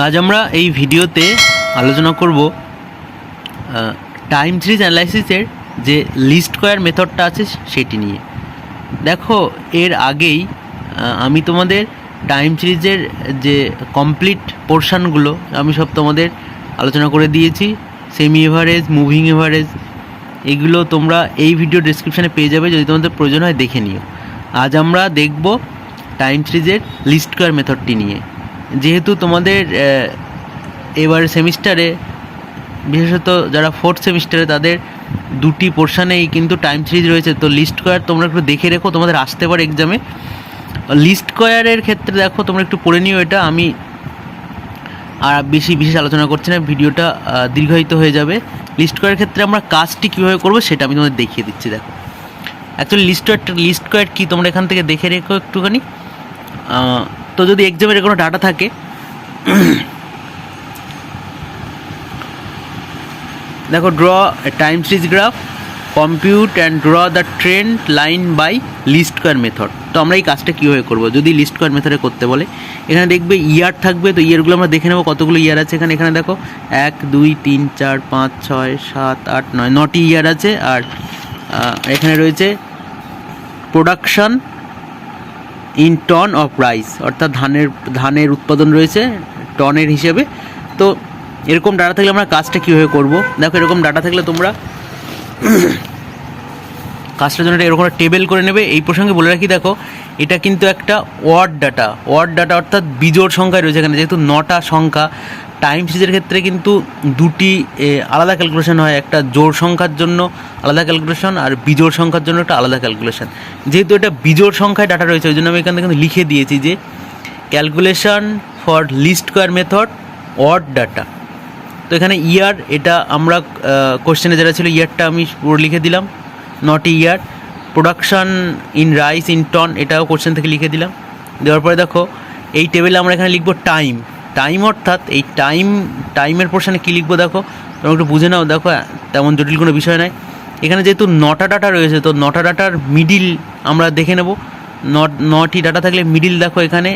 আজ আমরা এই ভিডিওতে আলোচনা করব টাইম সিরিজ অ্যানালাইসিসের যে লিস্ট কয়ার মেথডটা আছে সেটি নিয়ে। দেখো, এর আগেই আমি তোমাদের টাইম সিরিজের যে কমপ্লিট পোর্শনগুলো আমি সব তোমাদের আলোচনা করে দিয়েছি। সেমি এভারেজ মুভিং এভারেজ এগুলো তোমরা এই ভিডিও ডেসক্রিপশানে পেয়ে যাবে, যদি তোমাদের প্রয়োজন হয় দেখে নিও। আজ আমরা দেখব টাইম সিরিজের লিস্ট কয়ার মেথডটি নিয়ে। যেহেতু তোমাদের এবার সেমিস্টারে, বিশেষত যারা ফোর্থ সেমিস্টারে, তাদের দুটি পোর্শানেই কিন্তু টাইম সিরিজ রয়েছে। তো লিস্ট কয়ার তোমরা একটু দেখে রেখো, তোমাদের আসতে পারে এক্সামে লিস্ট কয়ারের ক্ষেত্রে দেখো, তোমরা একটু পড়ে নিও এটা। আমি আর বেশি বিশেষ আলোচনা করছি না, ভিডিওটা দীর্ঘায়িত হয়ে যাবে। লিস্ট করার ক্ষেত্রে আমরা কাজটি কীভাবে করব, সেটা আমি তোমাদের দেখিয়ে দিচ্ছি, দেখো। অ্যাকচুয়ালি লিস্ট কয়ারটা লিস্ট কয়ার কী তোমরা এখান থেকে দেখে রেখো একটুখানি। তো যদি এক্সামের কোনো ডাটা থাকে, দেখো draw time series graph compute and draw the trend line by least square method তো আমরা এই কাজটা কীভাবে করব? যদি লিস্ট কয়ার মেথডে করতে বলে, এখানে দেখবে ইয়ার থাকবে, তো ইয়ারগুলো আমরা দেখে নেব কতগুলো ইয়ার আছে এখানে। এখানে দেখো, এক, দুই, তিন, চার, পাঁচ, ছয়, সাত, আট, নয়, নটি ইয়ার আছে। আর এখানে রয়েছে production in ton of rice অর্থাৎ ধানের ধানের উৎপাদন রয়েছে টনের হিসেবে। তো এরকম ডাটা থাকলে আমরা কাজটা কীভাবে করব? দেখো এরকম ডাটা থাকলে তোমরা কাজটার জন্য একটা এরকম টেবিল করে নেবে। এই প্রসঙ্গে বলে রাখি, দেখো, এটা কিন্তু একটা ওয়ার্ড ডাটা ওয়ার্ড ডাটা অর্থাৎ বিজোড় সংখ্যায় রয়েছে এখানে, যেহেতু নটা সংখ্যা টাইম সিরিজের ক্ষেত্রে কিন্তু দুটি আলাদা ক্যালকুলেশন হয়। একটা জোড় সংখ্যার জন্য আলাদা ক্যালকুলেশন আর বিজোড় সংখ্যার জন্য একটা আলাদা ক্যালকুলেশন যেহেতু এটা বিজোড় সংখ্যায় ডাটা রয়েছে, ওই জন্য আমি এখান থেকে কিন্তু লিখে দিয়েছি যে calculation for least square method of data তো এখানে ইয়ার এটা আমরা কোশ্চেনে যেটা ছিল ইয়ারটা আমি পুরো লিখে দিলাম not year production in rice in ton এটাও কোশ্চেন থেকে লিখে দিলাম। দেওয়ার পরে দেখো, এই টেবিলে আমরা এখানে লিখব টাইম টাইম অর্থাৎ এই টাইম টাইমের পোর্শনে কী লিখব দেখো? তোমরা একটু বুঝে নাও, দেখো তেমন জটিল কোনো বিষয় নয় এখানে যেহেতু নটা ডাটা রয়েছে, তো নটা ডাটার মিডিল আমরা দেখে নেব। নট ডাটা থাকলে মিডিল দেখো এখানে,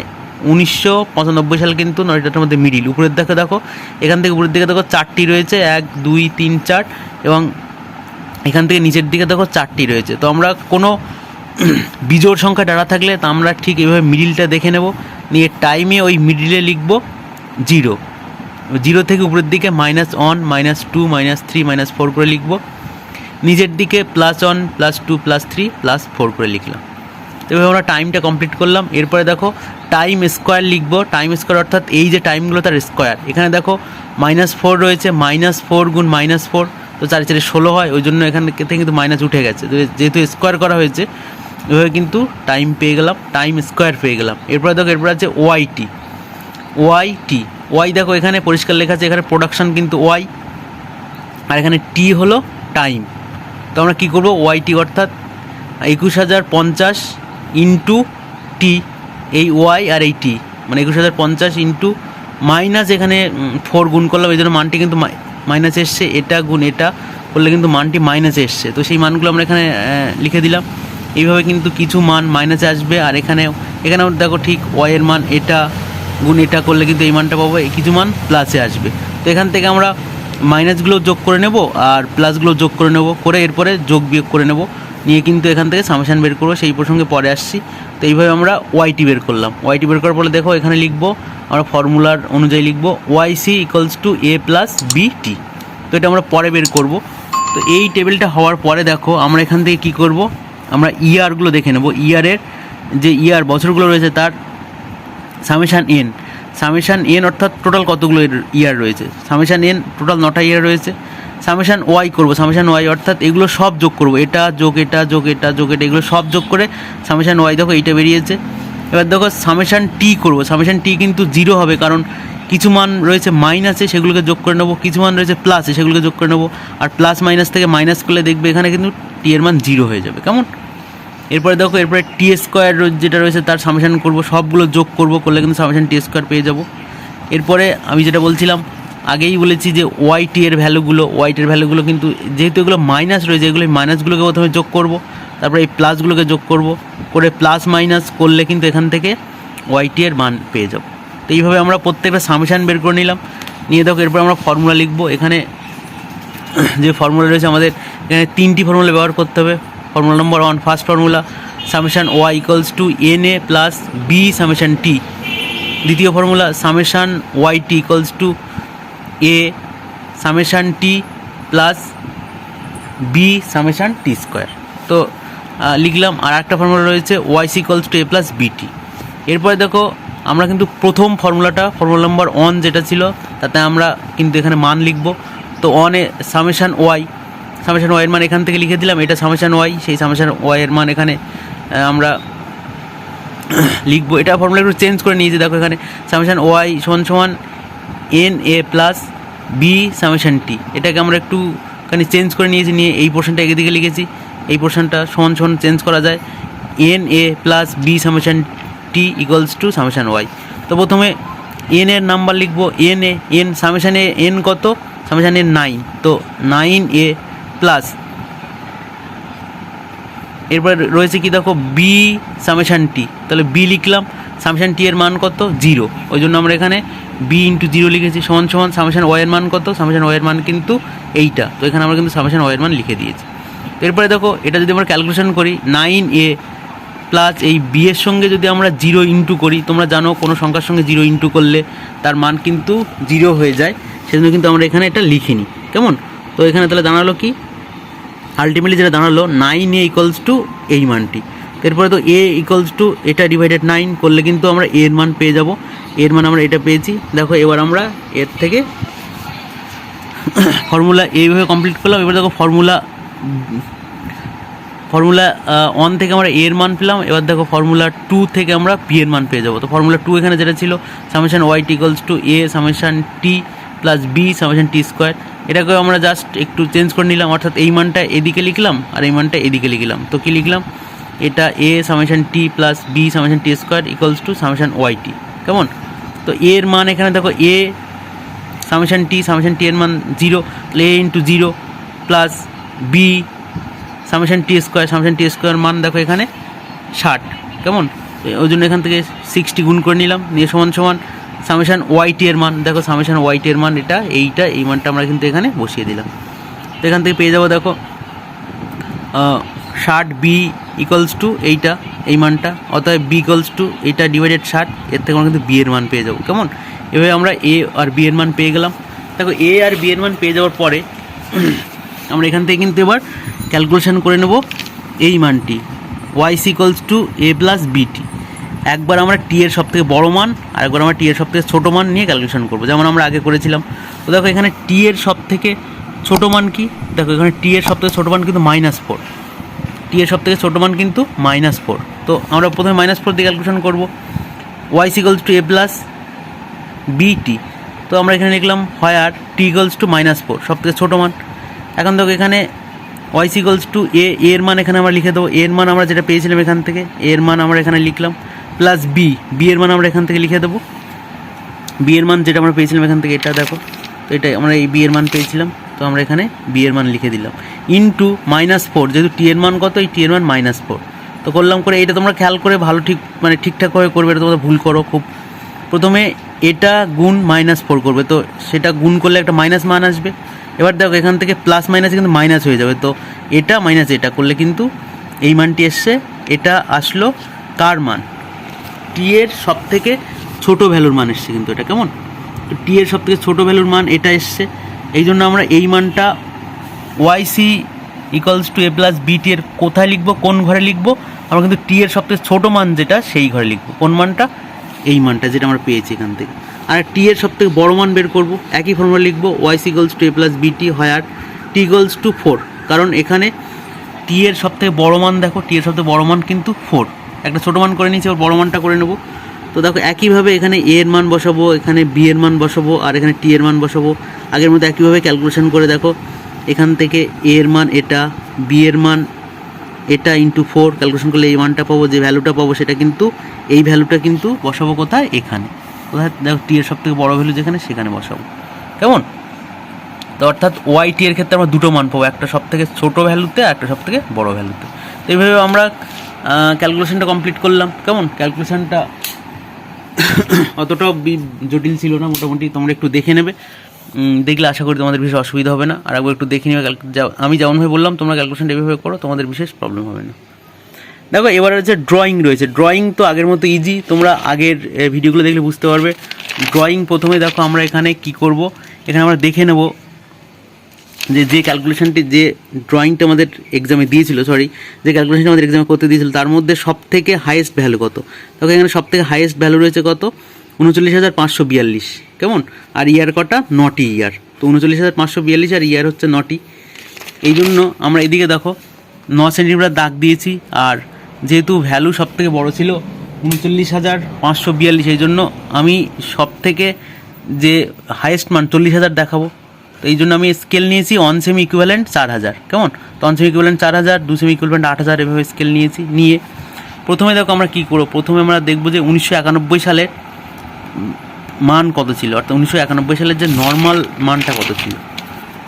উনিশশো পঁচানব্বই সাল কিন্তু নটি ডাটার মধ্যে মিডিল উপরের দিকে দেখো, এখান থেকে উপরের দিকে দেখো চারটি রয়েছে, এক, দুই, তিন, চার, এবং এখান থেকে নিচের দিকে দেখো চারটি রয়েছে। তো আমরা কোনো বিজোড় সংখ্যা ডাটা থাকলে তা আমরা ঠিক এভাবে মিডিলটা দেখে নেব। নিয়ে টাইমে ওই মিডিলে লিখব। জিরো। জিরো থেকে উপরের দিকে minus one minus two minus three minus four করে লিখব। নিচের দিকে plus one plus two plus three plus four করে লিখলাম। এভাবে আমরা টাইমটা কমপ্লিট করলাম। এরপরে দেখো টাইম স্কোয়ার লিখব। টাইম স্কোয়ার অর্থাৎ এই যে টাইমগুলো তার স্কোয়ার এখানে দেখো মাইনাস ফোর রয়েছে মাইনাস ফোর গুণ মাইনাস ফোর তো চারি চারি ষোলো হয়, ওই জন্য এখান থেকে কিন্তু মাইনাস উঠে গেছে। যেহেতু স্কোয়ার করা হয়েছে, এভাবে কিন্তু টাইম পেয়ে গেলাম টাইম স্কোয়ার পেয়ে গেলাম। এরপরে দেখো, এরপর আছে ওয়াইটি ওয়াই টি ওয়াই দেখো, এখানে পরিষ্কার লেখা আছে, এখানে প্রোডাকশন কিন্তু ওয়াই আর এখানে টি হলো টাইম তো আমরা কী করব? ওয়াই টি অর্থাৎ একুশ হাজার পঞ্চাশ ইন্টু টি এই ওয়াই আর এই টি মানে একুশ হাজার পঞ্চাশ ইন্টু মাইনাস এখানে ফোর গুণ করলাম, এই জন্য মানটি কিন্তু মাইনাস এসছে, এটা গুণ এটা করলে কিন্তু মানটি মাইনাসে এসছে। তো সেই মানগুলো আমরা এখানে লিখে দিলাম। এইভাবে কিন্তু কিছু মান মাইনাসে আসবে, আর এখানে এখানেও দেখো ঠিক ওয়াইয়ের মান এটা গুণ এটা করলে কিন্তু এই মানটা পাবো, এই কিছু মান প্লাসে আসবে। তো এখান থেকে আমরা মাইনাসগুলো যোগ করে নেব আর প্লাসগুলো যোগ করে নেব, করে এরপরে যোগ বিয়োগ করে নেব। নিয়ে কিন্তু এখান থেকে সামেশান বের করব, সেই প্রসঙ্গে পরে আসছি। তো এইভাবে আমরা ওয়াইটি বের করলাম। ওয়াইটি বের করার পরে দেখো এখানে লিখব, আমরা ফর্মুলার অনুযায়ী লিখব Y C equals to A plus B T তো এটা আমরা পরে বের করব। তো এই টেবিলটা হওয়ার পরে দেখো আমরা এখান থেকে কি করব, আমরা ইয়ারগুলো দেখে নেব। ইয়ারের যে ইয়ার বছরগুলো রয়েছে তার সামেশান এন। সামেশান এন অর্থাৎ টোটাল কতগুলো ইয়ার রয়েছে? সামেশান এন টোটাল নটা ইয়ার রয়েছে। সামেশান ওয়াই করব। সামেশান ওয়াই অর্থাৎ এগুলো সব যোগ করব। এটা যোগ এটা যোগ এটা যোগ, এটা এগুলো সব যোগ করে সামেশান ওয়াই দেখো এইটা বেরিয়েছে। এবার দেখো সামেশান টি করব। সামেশান টি কিন্তু জিরো হবে কারণ কিছু মান রয়েছে মাইনাসে সেগুলোকে যোগ করে নেব। কিছু মান রয়েছে প্লাসে সেগুলোকে যোগ করে নেব। আর প্লাস মাইনাস থেকে মাইনাস করলে দেখবে এখানে কিন্তু টি এর মান জিরো হয়ে যাবে। কেমন? এরপরে দেখো, এরপরে টি স্কোয়ার যেটা রয়েছে তার সামেশান করব, সবগুলো যোগ করব করলে কিন্তু সামেশান টি স্কোয়ার পেয়ে যাব। এরপরে আমি যেটা বলছিলাম, আগেই বলেছি যে ওয়াই টি এর ভ্যালুগুলো ওয়াই টির ভ্যালুগুলো কিন্তু যেহেতু এগুলো মাইনাস রয়েছে, এগুলো মাইনাসগুলোকে প্রথমে যোগ করব, তারপরে এই প্লাসগুলোকে যোগ করব, করে প্লাস মাইনাস করলে কিন্তু এখান থেকে ওয়াই টি এর মান পেয়ে যাব। তো এইভাবে আমরা প্রত্যেকটা সামেশান বের করে নিলাম। নিয়ে দেখো, এরপর আমরা ফর্মুলা লিখব। এখানে যে ফর্মুলা রয়েছে, আমাদের এখানে তিনটি ফর্মুলা ব্যবহার করতে হবে। Formula number one first formula summation Y equals to N A plus B summation T দ্বিতীয় formula summation Y T equals to A summation T plus B summation T square তো লিখলাম, আর একটা ফর্মুলা রয়েছে Y C equals to A plus B T এরপরে দেখো, আমরা কিন্তু প্রথম ফর্মুলাটা ফর্মুলা নাম্বার ওয়ান যেটা ছিল, তাতে আমরা কিন্তু এখানে মান লিখব। তো ওয়ানে সামেশান ওয়াই সামেশান ওয়াইয়ের মান এখান থেকে লিখে দিলাম, এটা সামেশান ওয়াই, সেই সামেশান ওয়াইয়ের মান এখানে আমরা লিখব। এটা ফর্মুলা একটু চেঞ্জ করে নিয়েছি, দেখো এখানে সামেশান ওয়াই সমান সমান N A plus B summation T. এটাকে আমরা একটু খানি চেঞ্জ করে নিয়েছি, নিয়ে এই পোর্শনটা এদিকে লিখেছি। এই পোর্শনটা সমান সমান চেঞ্জ করা যায়। N A plus B summation T equals to summation Y. তো প্রথমে এন এর নাম্বার লিখব, N A, N summation A N কত? সামেশান এ নাইন তো নাইন এ প্লাস এরপর রয়েছে কি দেখো বি সামেশান টি তাহলে বি লিখলাম সামেশান টি এর মান কত? জিরো ওই জন্য আমরা এখানে বি ইন্টু জিরো লিখেছি, সমান সমান সামেশান ওয়ের মান কত? সামেশান ওয়ের মান কিন্তু এইটা। তো এখানে আমরা কিন্তু সামেশান ওয়ের মান লিখে দিয়েছি। এরপরে দেখো, এটা যদি আমরা ক্যালকুলেশন করি নাইন এ প্লাস এই বি এর সঙ্গে যদি আমরা জিরো ইন্টু করি, তোমরা জানো কোনো সংখ্যার সঙ্গে জিরো ইন্টু করলে তার মান কিন্তু জিরো হয়ে যায়। সেজন্য কিন্তু আমরা এখানে এটা লিখিনি। কেমন? তো এখানে তাহলে দাঁড়াল কি? আলটিমেটলি যেটা দাঁড়াল নাইন এ ইকলস টু এই মানটি। এরপরে তো এ ইকলস টু এটা ডিভাইডেড নাইন করলে কিন্তু আমরা এর মান পেয়ে যাব। এর মান আমরা এটা পেয়েছি। দেখো, এবার আমরা এর থেকে ফর্মুলা এইভাবে কমপ্লিট করলাম। এবার দেখো ফর্মুলা ফর্মুলা ওয়ান থেকে আমরা এর মান পেলাম। এবার দেখো ফর্মুলা টু থেকে আমরা পি এর মান পেয়ে যাব। তো ফর্মুলা টু এখানে যেটা ছিল summation Y T equals to A summation T plus B summation T square এটাকে আমরা জাস্ট একটু চেঞ্জ করে নিলাম, অর্থাৎ এই মানটা এদিকে লিখলাম আর এই মানটা এদিকে লিখলাম। তো কী লিখলাম? এটা A summation T plus B summation T square equals to summation Y T কেমন? তো এর মান এখানে দেখো এ সামেশান টি সামেশান টি এর মান জিরো তাহলে A into zero plus B summation T square summation T square মান দেখো এখানে ষাট, কেমন? ওই জন্য এখান থেকে সিক্সটি গুণ করে নিলাম, নিয়ে সমান সমান সামেশান ওয়াইটি এর মান, দেখো সামেশান ওয়াইটি এর মান এটা, এইটা, এই মানটা আমরা কিন্তু এখানে বসিয়ে দিলাম। তো এখান থেকে পেয়ে যাব, দেখো ষাট বি ইকুয়ালস টু এইটা, এই মানটা, অতএব বি ইকুয়ালস টু এইটা ডিভাইডেড ষাট, এর থেকে আমরা কিন্তু বি এর মান পেয়ে যাব, কেমন? এভাবে আমরা এ আর বি এর মান পেয়ে গেলাম। দেখো এ আর বি এর মান পেয়ে যাওয়ার পরে, আমরা এখান থেকে কিন্তু এবার ক্যালকুলেশন করে নেব এই মানটি Y C equals to A plus B T একবার আমরা টি এর সব থেকে বড়ো মান আর একবার আমরা টি এর সব থেকে ছোটো মান নিয়ে ক্যালকুলেশন করব। যেমন আমরা আগে করেছিলাম, তো দেখো এখানে টি এর সব থেকে ছোটো মান কি? দেখো এখানে টি এর সব থেকে ছোটো মান কিন্তু মাইনাস ফোর টি এর সব থেকে ছোটো মান কিন্তু মাইনাস ফোর তো আমরা প্রথমে মাইনাস ফোর দিয়ে ক্যালকুলেশন করব। Y C equals to A plus B T তো আমরা এখানে লিখলাম, হয় আর T equals to minus four সব থেকে ছোটো মান। এখন দেখো এখানে ওয়াই সিকলস টু এ এর মান এখানে আমরা লিখে দেবো। এর মান আমরা যেটা পেয়েছিলাম এখান থেকে এর মান আমরা এখানে লিখলাম। প্লাস বি বি এর মান আমরা এখান থেকে লিখে দেবো। বি এর মান যেটা আমরা পেয়েছিলাম এখান থেকে এটা দেখো, তো এটা আমরা এই বি এর মান পেয়েছিলাম, তো আমরা এখানে বি এর মান লিখে দিলাম। ইনটু মাইনাস ফোর যেহেতু টি এর মান কত, এই টি এর মান মাইনাস ফোর তো করলাম করে, এটা তোমরা খেয়াল করে ভালো ঠিক মানে ঠিকঠাক করে করবে, এটা তোমরা ভুল করো খুব। প্রথমে এটা গুণ মাইনাস ফোর করবে, তো সেটা গুণ করলে একটা মাইনাস মান আসবে। এবার দেখো, এখান থেকে প্লাস মাইনাস কিন্তু মাইনাস হয়ে যাবে, তো এটা মাইনাস এটা করলে কিন্তু এই মানটি এসছে, এটা আসলো কার মান? টি এর সব থেকে ছোটো ভ্যালুর মান এসছে কিন্তু এটা, কেমন? টি এর সব থেকে ছোটো ভ্যালুর মান এটা এসছে। এই জন্য আমরা এই মানটা Y C equals to A plus B T এর কোথায় লিখব, কোন ঘরে লিখব? আমরা কিন্তু টি এর সবথেকে ছোটো মান যেটা, সেই ঘরে লিখব। কোন মানটা? এই মানটা যেটা আমরা পেয়েছি এখান থেকে। আর টি এর সবথেকে বড় মান বের করব, একই ফর্মুলা লিখব Y C equals to A plus B T হয় আর টি ইকুয়ালস টু ফোর কারণ এখানে টি এর সবথেকে বড় মান দেখো টি এর সবথেকে বড় মান কিন্তু ফোর একটা ছোটো মান করে নিয়েছি এবার বড় মানটা করে নেব। তো দেখো, একইভাবে এখানে এ এর মান বসাবো, এখানে বি এর মান বসাবো, আর এখানে টি এর মান বসাবো। আগের মতো একইভাবে ক্যালকুলেশন করে দেখো, এখান থেকে এ এর মান এটা বি এর মান এটা ইন্টু ফোর ক্যালকুলেশন করলে এই মানটা পাবো, যে ভ্যালুটা পাবো সেটা কিন্তু, এই ভ্যালুটা কিন্তু বসাবো কোথায়? এখানে। কোথায় দেখো টি এর সব থেকে বড়ো ভ্যালু যেখানে, সেখানে বসাবো। কেমন? তো অর্থাৎ ওয়াই টি এর ক্ষেত্রে আমরা দুটো মান পাবো, একটা সব থেকে ছোটো ভ্যালুতে আর একটা সব থেকে বড়ো ভ্যালুতে তো এইভাবে আমরা ক্যালকুলেশনটা কমপ্লিট করলাম। কেমন? ক্যালকুলেশনটা অতটাও জটিল ছিল না, মোটামুটি তোমরা একটু দেখে নেবে। দেখলে আশা করি তোমাদের বিশেষ অসুবিধা হবে না। আর একবার একটু দেখে নেবে আমি যেমনভাবে বললাম, তোমরা ক্যালকুলেশন এভাবে করো, তোমাদের বিশেষ প্রবলেম হবে না। দেখো, এবার হচ্ছে ড্রয়িং রয়েছে। ড্রয়িং তো আগের মতো ইজি তোমরা আগের ভিডিওগুলো দেখলে বুঝতে পারবে। ড্রয়িং প্রথমে দেখো আমরা এখানে কি করব। এখানে আমরা দেখে নেব যে যে ক্যালকুলেশনটি যে ড্রয়িংটা আমাদের এক্সামে দিয়েছিল সরি যে ক্যালকুলেশনটা আমাদের এক্সামে করতে দিয়েছিল, তার মধ্যে সব থেকে হাইয়েস্ট ভ্যালু কত? তখন এখানে সব থেকে হাইয়েস্ট ভ্যালু রয়েছে কত? উনচল্লিশ হাজার পাঁচশো বিয়াল্লিশ। কেমন? আর ইয়ার কটা? নটি ইয়ার তো উনচল্লিশ হাজার পাঁচশো বিয়াল্লিশ আর ইয়ার হচ্ছে নটি এই জন্য আমরা এদিকে দেখো, ন সেন্টিমিটার দাগ দিয়েছি, আর যেহেতু ভ্যালু সব থেকে বড়ো ছিল উনচল্লিশ হাজার পাঁচশো বিয়াল্লিশ এই জন্য আমি সব থেকে যে হাইয়েস্ট মান, চল্লিশ হাজার দেখাবো। তো এই জন্য আমি স্কেল নিয়েছি অন সেমি ইকুইভ্যালেন্ট চার হাজার। কেমন? তো অন সেমি চার হাজার দু সেমি ইকুইভ্যালেন্ট আট হাজার এভাবে স্কেল নিয়েছি, নিয়ে প্রথমে দেখো আমরা কী করব? প্রথমে আমরা দেখব যে উনিশশো একানব্বই সালে মান কত ছিল? অর্থাৎ উনিশশো একানব্বই সালের যে নর্মাল মানটা কত ছিল?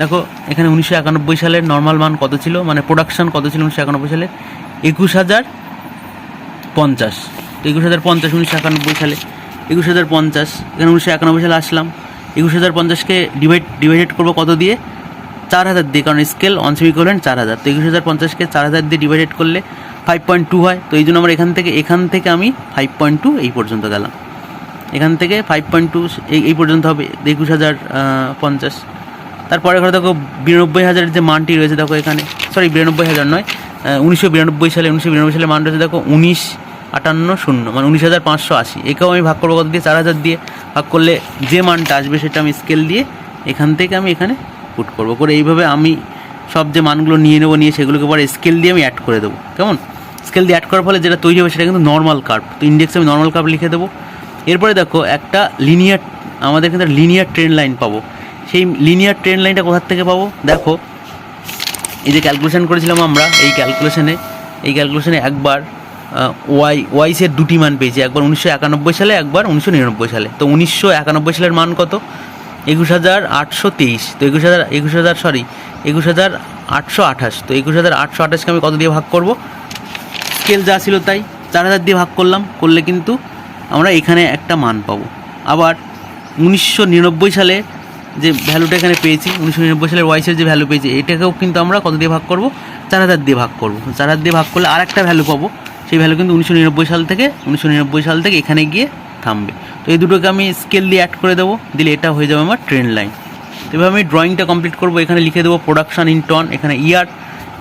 দেখো, এখানে উনিশশো একানব্বই সালের নর্মাল মান কত ছিল? মানে প্রোডাকশন কত ছিল উনিশশো একানব্বই সালে একুশ হাজার পঞ্চাশ। তো একুশ হাজার পঞ্চাশ উনিশশো একানব্বই সালে। একুশ হাজার পঞ্চাশ। এখানে উনিশশো একানব্বই সালে আসলাম। একুশ হাজার পঞ্চাশকে ডিভাইড ডিভাইডেড করব কত দিয়ে? চার হাজার দিয়ে, কারণ স্কেল অন সেমিকোলেন্ট চার হাজার। তো একুশ হাজার পঞ্চাশকে চার হাজার দিয়ে ডিভাইডেড করলে ফাইভ পয়েন্ট টু হয়। তো এই জন্য আমার এখান থেকে এখান থেকে আমি ফাইভ পয়েন্ট টু এই পর্যন্ত গেলাম। এখান থেকে ফাইভ পয়েন্ট টু এই এই পর্যন্ত হবে একুশ হাজার পঞ্চাশ। তারপরে ঘরে দেখো বিরানব্বই হাজারের যে মানটি রয়েছে, দেখো এখানে। সরি বিরানব্বই হাজার নয় উনিশশো বিরানব্বই সালে, উনিশশো বিরানব্বই সালে মান রয়েছে, দেখো উনিশ আটান্ন শূন্য মানে উনিশ হাজার পাঁচশো আশি। একেও আমি ভাগ করব কত দিয়ে? চার হাজার দিয়ে। ভাগ করলে যে মানটা আসবে সেটা আমি স্কেল দিয়ে এখান থেকে আমি এখানে পুট করব। করে এইভাবে আমি সব যে মানগুলো নিয়ে নেব, নিয়ে সেগুলোকে পরে স্কেল দিয়ে আমি অ্যাড করে দেবো। কেমন? স্কেল দিয়ে অ্যাড করার ফলে যেটা তৈরি হবে সেটা কিন্তু নর্মাল কার্ভ তো ইন্ডেক্সে আমি নর্মাল কার্ভ লিখে দেবো। এরপরে দেখো, একটা লিনিয়ার আমাদের কিন্তু লিনিয়ার ট্রেন লাইন পাবো। সেই লিনিয়ার ট্রেন লাইনটা কোথার থেকে পাবো? দেখো, এই যে ক্যালকুলেশন করেছিলাম আমরা, এই ক্যালকুলেশনে এই ক্যালকুলেশনে একবার ওয়াই, ওয়াইসের দুটি মান পেয়েছি, একবার উনিশশো একানব্বই সালে, একবার উনিশশো নিরানব্বই সালে। তো উনিশশো একানব্বই সালের মান কত? একুশ হাজার আটশো তেইশ। তো একুশ হাজার একুশ হাজার সরি একুশ হাজার আটশো আঠাশ। তো একুশ হাজার আটশো আঠাশকে আমি কত দিয়ে ভাগ করব? স্কেল যা ছিল তাই, চার হাজার দিয়ে ভাগ করলাম, করলে কিন্তু আমরা এখানে একটা মান পাবো। আবার উনিশশো নিরানব্বই সালে যে ভ্যালুটা এখানে পেয়েছি, উনিশশো নিরানব্বই সালের ওয়াইসের যে ভ্যালু পেয়েছি, এটাকেও কিন্তু আমরা কত দিয়ে ভাগ করব? চার হাজার দিয়ে ভাগ করব। চার হাজার দিয়ে ভাগ করলে আর একটা ভ্যালু পাবো। সেই ভ্যালু কিন্তু উনিশশো নিরানব্বই সাল থেকে, উনিশশো নিরানব্বই সাল থেকে এখানে গিয়ে থামবে। তো এই দুটোকে আমি স্কেল দিয়ে অ্যাড করে দেবো, দিলে এটা হয়ে যাবে আমার ট্রেন লাইন তো এভাবে আমি ড্রয়িংটা কমপ্লিট করব, এখানে লিখে দেবো প্রোডাকশন ইন টন এখানে ইয়ার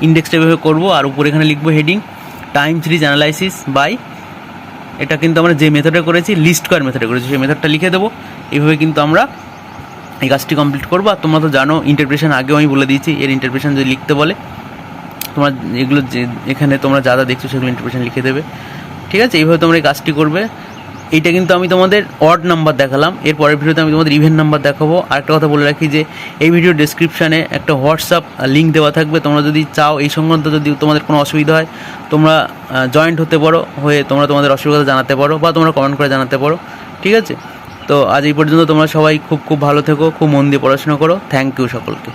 ইন্ডেক্সটা এভাবে করব, আর উপরে এখানে লিখব heading time series analysis by এটা কিন্তু আমরা যে মেথডে করেছি লিস্ট করার মেথডে করেছি, সেই মেথডটা লিখে দেবো। এইভাবে কিন্তু আমরা এই কাজটি কমপ্লিট করব। আর তোমরা তো জানো ইন্টারপ্রেশন আগেও আমি বলে দিয়েছি, এর ইন্টারপ্রেশন যদি লিখতে বলে তোমরা এগুলো যে, এখানে তোমরা যা যা দেখছ সেগুলো ইন্টারপ্রেশন লিখে দেবে। ঠিক আছে? এইভাবে তোমরা এই কাজটি করবে। এইটা কিন্তু আমি তোমাদের অড নাম্বার দেখালাম। এর পরের ভিডিওতে আমি তোমাদের ইভেন নাম্বার দেখাবো। আর একটা কথা বলে রাখি যে, এই ভিডিও ডেসক্রিপশানে একটা হোয়াটসঅ্যাপ লিঙ্ক দেওয়া থাকবে। তোমরা যদি চাও, এই সংক্রান্ত যদি তোমাদের কোনো অসুবিধা হয়, তোমরা জয়েন্ট হতে পারো, হয়ে তোমরা তোমাদের অসুবিধা জানাতে পারো বা তোমরা কমেন্ট করে জানাতে পারো। ঠিক আছে? তো আজ এই পর্যন্ত তোমরা সবাই খুব খুব ভালো থেকো, খুব মন দিয়ে পড়াশোনা করো। থ্যাংক ইউ সকলকে।